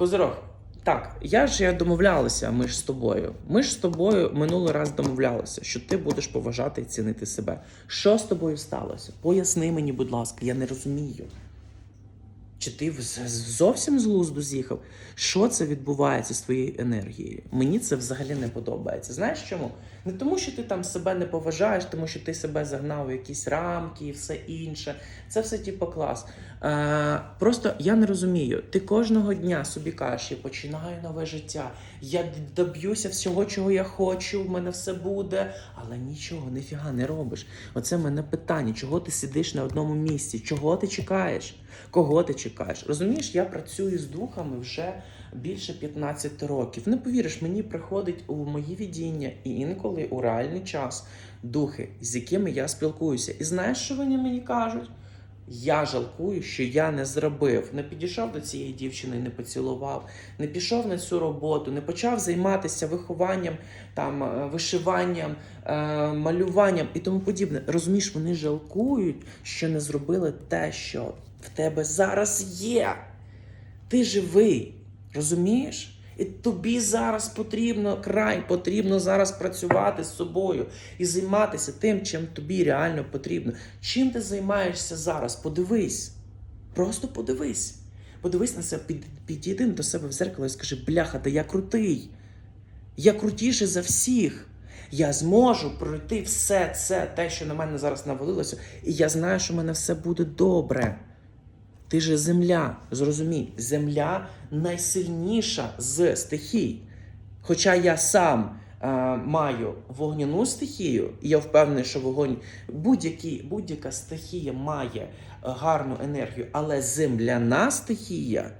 Козирог, так, я ж я домовлялася, ми ж з тобою. Ми ж з тобою минулий раз домовлялися, що ти будеш поважати і цінити себе. Що з тобою сталося? Поясни мені, будь ласка, я не розумію. Чи ти зовсім з глузду з'їхав? Що це відбувається з твоєю енергією? Мені це взагалі не подобається. Знаєш чому? Не тому, що ти там себе не поважаєш, тому що ти себе загнав у якісь рамки і все інше. Це все типу клас. Е, просто я не розумію. Ти кожного дня собі кажеш, я починаю нове життя, я доб'юся всього, чого я хочу, в мене все буде, але нічого, ніфіга не робиш. Оце в мене питання: чого ти сидиш на одному місці? Чого ти чекаєш? Кого ти чекаєш? Розумієш, я працюю з духами вже більше 15 років. Не повіриш, мені приходить у мої видіння і інколи у реальний час духи, з якими я спілкуюся. І знаєш, що вони мені кажуть? Я жалкую, що я не зробив, не підійшов до цієї дівчини, не поцілував, не пішов на цю роботу, не почав займатися вихованням, там е, вишиванням, е, малюванням і тому подібне. Розумієш, вони жалкують, що не зробили те, що в тебе зараз є. Ти живий, розумієш? І тобі зараз потрібно край, потрібно зараз працювати з собою і займатися тим, чим тобі реально потрібно. Чим ти займаєшся зараз? Подивись. Просто подивись. Подивись на себе, під, підійди до себе в зеркало і скажи: бляха, та я крутий. Я крутіший за всіх. Я зможу пройти все це, те, що на мене зараз навалилося, і я знаю, що в мене все буде добре. Ти же земля, зрозумій, земля найсильніша з стихій. Хоча я сам е, маю вогняну стихію, і я впевнений, що вогонь будь-яка стихія має е, гарну енергію, але земляна стихія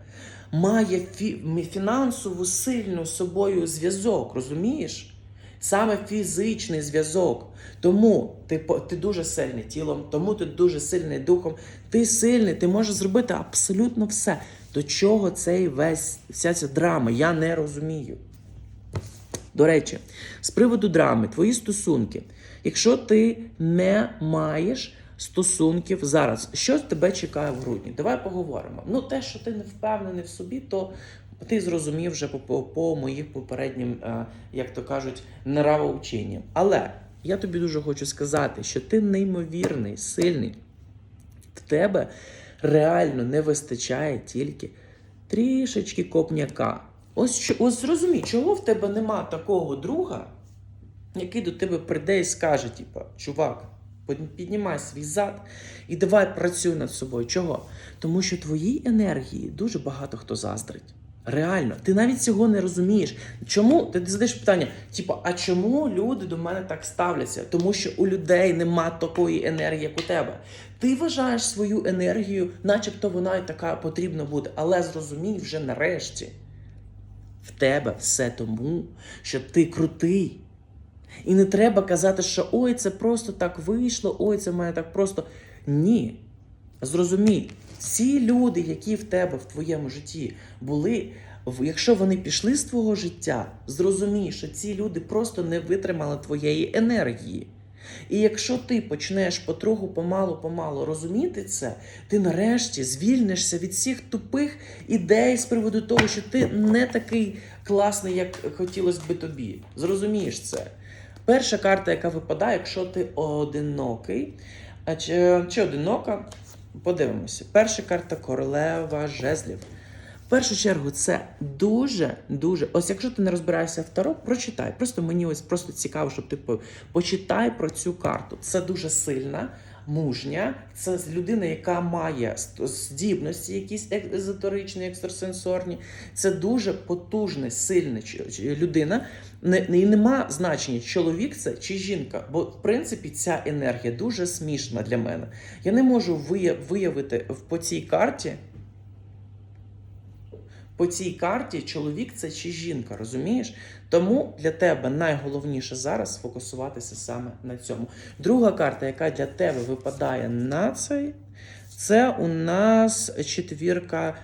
має фі- фінансову сильну собою зв'язок, розумієш? Саме фізичний зв'язок. Тому ти, ти дуже сильний тілом, тому ти дуже сильний духом. Ти сильний, ти можеш зробити абсолютно все. До чого цей весь вся ця драма? Я не розумію. До речі, з приводу драми, твої стосунки. Якщо ти не маєш стосунків зараз, що тебе чекає в грудні? Давай поговоримо. Ну, те, що ти не впевнений в собі, то ти зрозумів вже по, по, моїх попереднім, е, як то кажуть, нравоученням. Але я тобі дуже хочу сказати, що ти неймовірний, сильний. В тебе реально не вистачає тільки трішечки копняка. Ось, ось зрозумій, чого в тебе нема такого друга, який до тебе прийде і скаже: типа, чувак, піднімай свій зад і давай працюй над собою. Чого? Тому що твоїй енергії дуже багато хто заздрить. Реально, ти навіть цього не розумієш. Чому ти задаєш питання? Типа, а чому люди до мене так ставляться? Тому що у людей нема такої енергії, як у тебе. Ти вважаєш свою енергію, начебто вона і така потрібна буде, але зрозумій вже нарешті. В тебе все тому, що ти крутий. І не треба казати, що ой, це просто так вийшло, ой, це в мене так просто. Ні. Зрозумій, ці люди, які в тебе в твоєму житті були, якщо вони пішли з твого життя, зрозумій, що ці люди просто не витримали твоєї енергії. І якщо ти почнеш потроху помалу-помалу розуміти це, ти нарешті звільнишся від всіх тупих ідей з приводу того, що ти не такий класний, як хотілося би тобі. Зрозумієш це. Перша карта, яка випадає, якщо ти одинокий, чи, чи одинока, подивимося. Перша карта королева жезлів. В першу чергу, це дуже дуже. Ось якщо ти не розбираєшся в таро, прочитай. Просто мені ось просто цікаво, щоб ти по- почитай про цю карту. Це дуже сильна, мужня. Це людина, яка має ст- здібності, якісь езотеричні, екстрасенсорні. Це дуже ч- ч- людина. Не, не- нема значення, чоловік це чи жінка. Бо в принципі ця енергія дуже смішна для мене. Я не можу вия- виявити в- по цій карті. По цій карті чоловік це чи жінка, розумієш? Тому для тебе найголовніше зараз сфокусуватися саме на цьому. Друга карта, яка для тебе випадає на цей, це у нас четвірка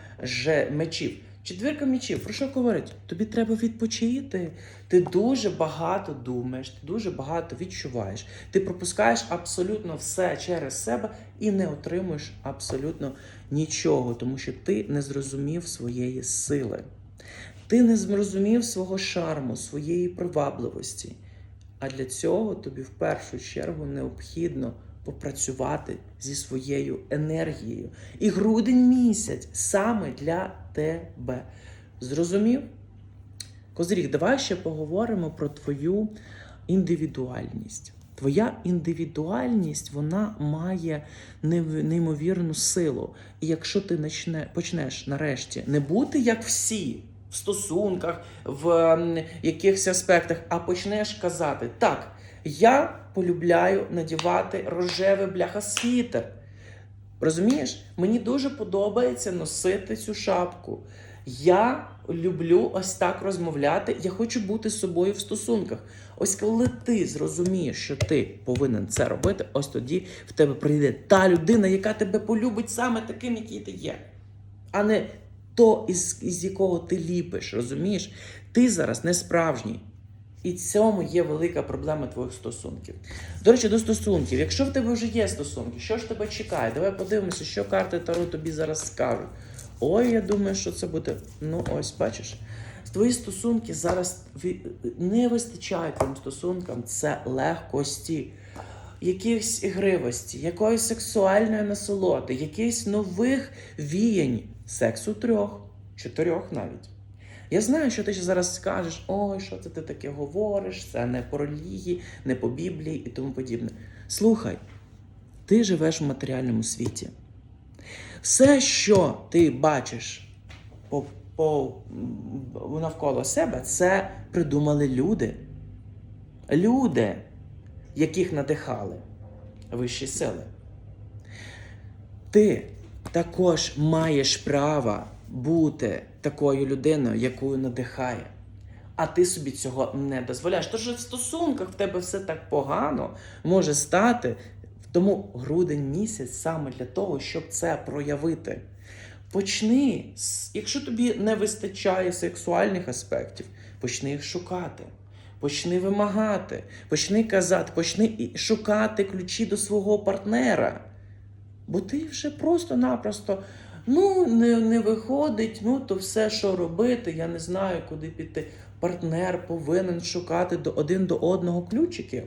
мечів. Четвірка мечів, про що говорить? Тобі треба відпочити. Ти дуже багато думаєш, ти дуже багато відчуваєш. Ти пропускаєш абсолютно все через себе і не отримуєш абсолютно нічого, тому що ти не зрозумів своєї сили. Ти не зрозумів свого шарму, своєї привабливості. А для цього тобі в першу чергу необхідно попрацювати зі своєю енергією. І грудень місяць саме для тебе. Зрозумів? Козиріг, давай ще поговоримо про твою індивідуальність. Твоя індивідуальність вона має неймовірну силу. І якщо ти начне, почнеш нарешті не бути як всі в стосунках, в якихось аспектах, а почнеш казати: так, я полюбляю надівати рожевий бляха світер. Розумієш, мені дуже подобається носити цю шапку. Я люблю ось так розмовляти. Я хочу бути з собою в стосунках. Ось коли ти зрозумієш, що ти повинен це робити, ось тоді в тебе прийде та людина, яка тебе полюбить саме таким, який ти є, а не то, із, із якого ти ліпиш. Розумієш? Ти зараз не справжній. І цьому є велика проблема твоїх стосунків. До речі, до стосунків. Якщо в тебе вже є стосунки, що ж тебе чекає? Давай подивимося, що карти Таро тобі зараз скажуть. Ой, я думаю, що це буде. Ну, ось, бачиш. Твої стосунки зараз не вистачає твоїм стосункам це легкості, якихось ігривості, якоїсь сексуальної насолоди, якихось нових віянь, сексу трьох, чотирьох навіть. Я знаю, що ти ще зараз скажеш, ой, що це ти таке говориш, це не по релігії, не по Біблії і тому подібне. Слухай, ти живеш в матеріальному світі. Все, що ти бачиш по, по, навколо себе, це придумали люди. Люди, яких надихали вищі сили. Ти також маєш право бути такою людиною, якою надихає. А ти собі цього не дозволяєш. Тож в стосунках в тебе все так погано може стати. Тому грудень місяць саме для того, щоб це проявити. Почни, якщо тобі не вистачає сексуальних аспектів, почни їх шукати. Почни вимагати, почни казати, почни шукати ключі до свого партнера. Бо ти вже просто-напросто ну, не, не виходить, ну то все, що робити, я не знаю, куди піти. Партнер повинен шукати до один до одного ключики.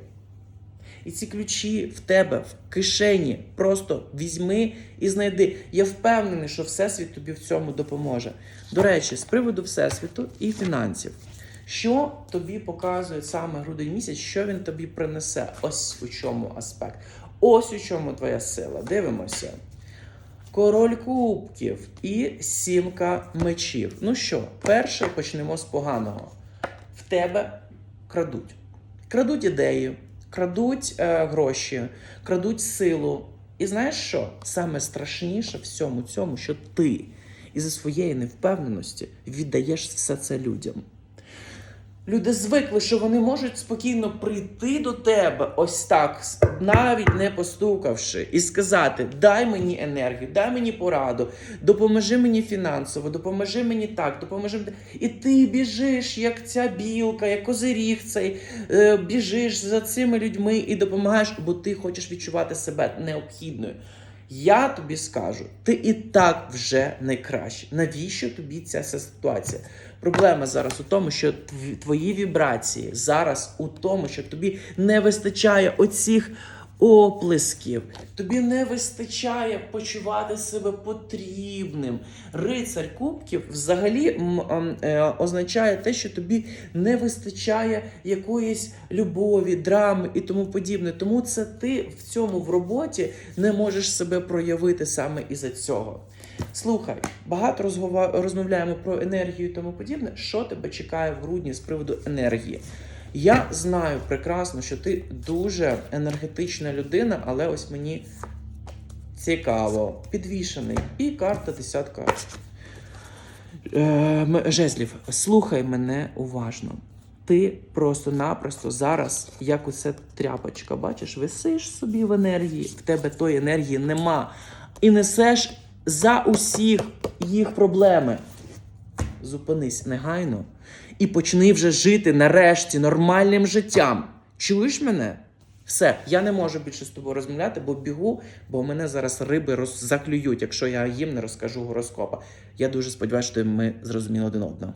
І ці ключі в тебе в кишені. Просто візьми і знайди. Я впевнений, що Всесвіт тобі в цьому допоможе. До речі, з приводу Всесвіту і фінансів. Що тобі показує саме грудень місяць, що він тобі принесе? Ось у чому аспект. Ось у чому твоя сила. Дивимося. Король кубків і сімка мечів. Ну що, перше почнемо з поганого. В тебе крадуть. Крадуть ідеї, крадуть е, гроші, крадуть силу. І знаєш що? Саме страшніше всьому цьому, що ти із-за своєї невпевненості віддаєш все це людям. Люди звикли, що вони можуть спокійно прийти до тебе ось так, навіть не постукавши, і сказати: дай мені енергію, дай мені пораду, допоможи мені фінансово, допоможи мені так, допоможи мені. І ти біжиш, як ця білка, як козиріг цей, е, біжиш за цими людьми і допомагаєш, бо ти хочеш відчувати себе необхідною. Я тобі скажу, ти і так вже найкраще. Навіщо тобі ця ситуація? Проблема зараз у тому, що тв- твої вібрації зараз у тому, що тобі не вистачає оцих оплесків, тобі не вистачає почувати себе потрібним. Рицар кубків взагалі е, означає те, що тобі не вистачає якоїсь любові, драми і тому подібне. Тому це ти в цьому в роботі не можеш себе проявити саме із-за цього. Слухай, багато розмовляємо про енергію і тому подібне. Що тебе чекає в грудні з приводу енергії? Я знаю прекрасно, що ти дуже енергетична людина, але ось мені цікаво. Підвішений. І карта десятка. Е, жезлів, слухай мене уважно. Ти просто-напросто зараз, як усе тряпочка, бачиш, висиш собі в енергії, в тебе тої енергії нема. І несеш за усіх їх проблеми. Зупинись негайно і почни вже жити нарешті нормальним життям. Чуєш мене? Все, я не можу більше з тобою розмовляти, бо бігу, бо мене зараз риби роз... заклюють, якщо я їм не розкажу гороскопа. Я дуже сподіваюся, що ми зрозуміли один одного.